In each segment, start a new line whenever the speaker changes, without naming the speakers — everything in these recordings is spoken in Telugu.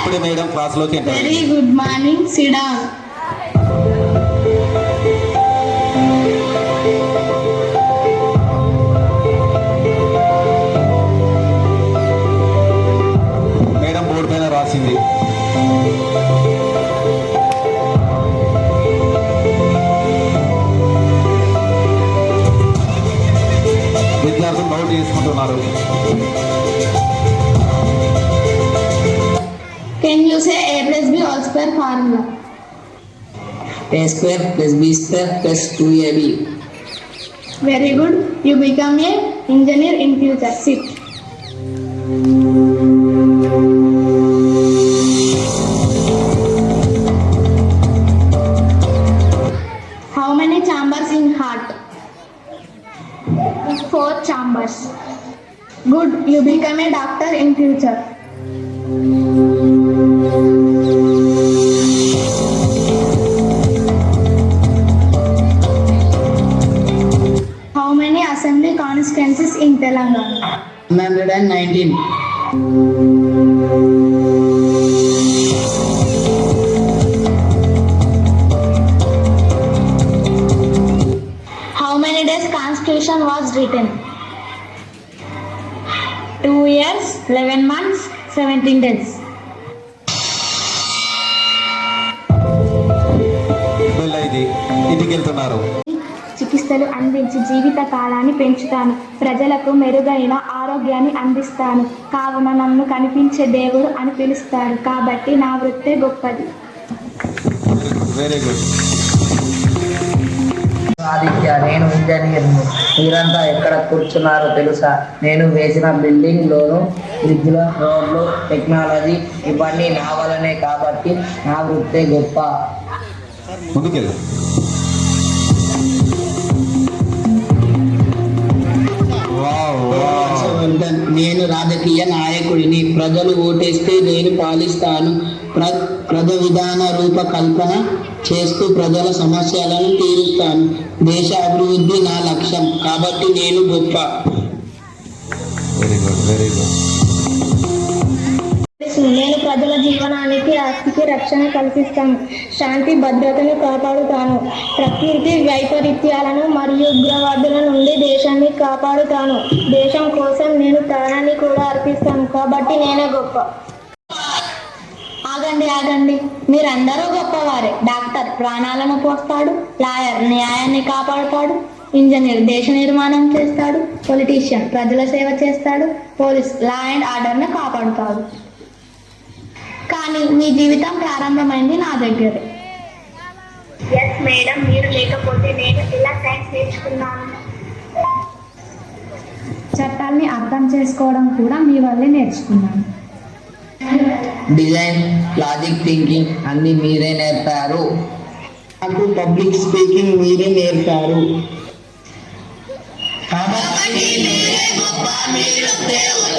ఇప్పుడే మేడం క్లాస్లోకి ఎంటర్
వెరీ గుడ్ మార్నింగ్ సిడాన్
మేడం బోర్డు పైన రాసింది. విద్యార్థులు నోట్ చేసుకుంటున్నారు.
Square formula
a plus b plus 2ab
very good. You become a engineer in future. Sit. How many chambers in heart? Four chambers. Good. You become a doctor in future. Telangana
119
How many days constitution was written? Two years, 11 months, 17 days.
Bell ఇది ఇంటికి వెళ్తున్నారు
చికిత్సలు అందించి జీవిత కాలాన్ని పెంచుతాను. ప్రజలకు మెరుగైన ఆరోగ్యాన్ని అందిస్తాను. కావున నన్ను కనిపించే దేవుడు అని పిలుస్తారు కాబట్టి నా వృత్తే గొప్పది.
వెరీ గుడ్
ఆదిత్య నేను ఇంజనీర్ను మీరంతా ఎక్కడ కూర్చున్నారో తెలుసా? నేను వేసిన బిల్డింగ్ లోను బ్రిడ్జ్ల రోడ్లు టెక్నాలజీ ఇవన్నీ నా వల్లనే కాబట్టి నా వృత్తే గొప్ప.
ముందుకెళ్ళు.
నేను రాజకీయ నాయకుడిని ప్రజలు ఓటేస్తే నేను పాలిస్తాను. ప్ర ప్రజ విధాన రూపకల్పన చేస్తూ ప్రజల సమస్యలను తీరుస్తాను. దేశ అభివృద్ధి నా లక్ష్యం కాబట్టి నేను గొప్ప.
వెరీ గుడ్ వెరీ గుడ్
ప్రజల జీవనానికి ఆస్తికి రక్షణ కల్పిస్తాను శాంతి భద్రతను కాపాడుతాను. ప్రకృతి వైపరీత్యాలను మరియు ఉగ్రవాదుల నుండి దేశాన్ని కాపాడుతాను. దేశం కోసం నేను ప్రాణాన్ని కూడా అర్పిస్తాను. కాబట్టి నేనే గొప్ప. ఆగండి ఆగండి. మీరందరూ గొప్పవారే. డాక్టర్ ప్రాణాలను పోస్తాడు లాయర్ న్యాయాన్ని కాపాడుతాడు ఇంజనీర్ దేశ నిర్మాణం చేస్తాడు పొలిటీషియన్ ప్రజల సేవ చేస్తాడు పోలీస్ లా అండ్ ఆర్డర్ను కాపాడుతాడు. కానీ మీ జీవితం ప్రారంభమైంది నా దగ్గరే. ఎస్ మేడం మీరు లేకపోతే నేను సైన్స్ నేర్చుకున్నాను. చట్టాల్ని అర్థం చేసుకోవడం కూడా మీ వల్లే నేర్చుకున్నాను.
డిజైన్ లాజిక్ థింకింగ్ అన్ని మీరే నేర్పారు. నాకు పబ్లిక్ స్పీకింగ్ మీరే నేర్పారు. కాబట్టి
వెరీ గుడ్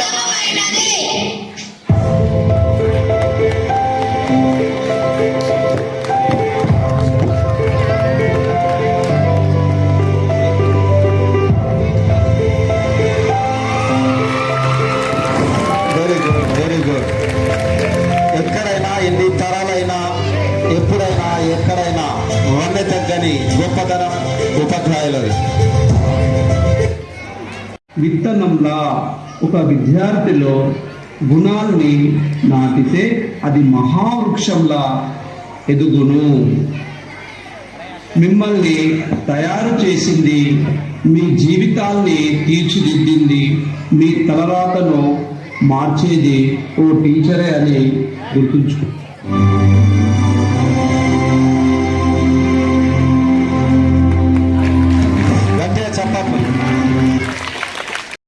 వెరీ గుడ్. ఎక్కడైనా ఎన్ని తరాలైనా ఎప్పుడైనా ఎక్కడైనా వన్నె తగ్గని గొప్పతనం ఉపాధ్యాయులది.
విత్తనంలా ఒక విద్యార్థిలో గుణాల్ని నాటితే అది మహావృక్షంలా ఎదుగును. మిమ్మల్ని తయారు చేసింది మీ జీవితాల్ని తీర్చిదిద్దింది మీ తలరాతను మార్చేది ఓ టీచరే అని గుర్తుంచుకో.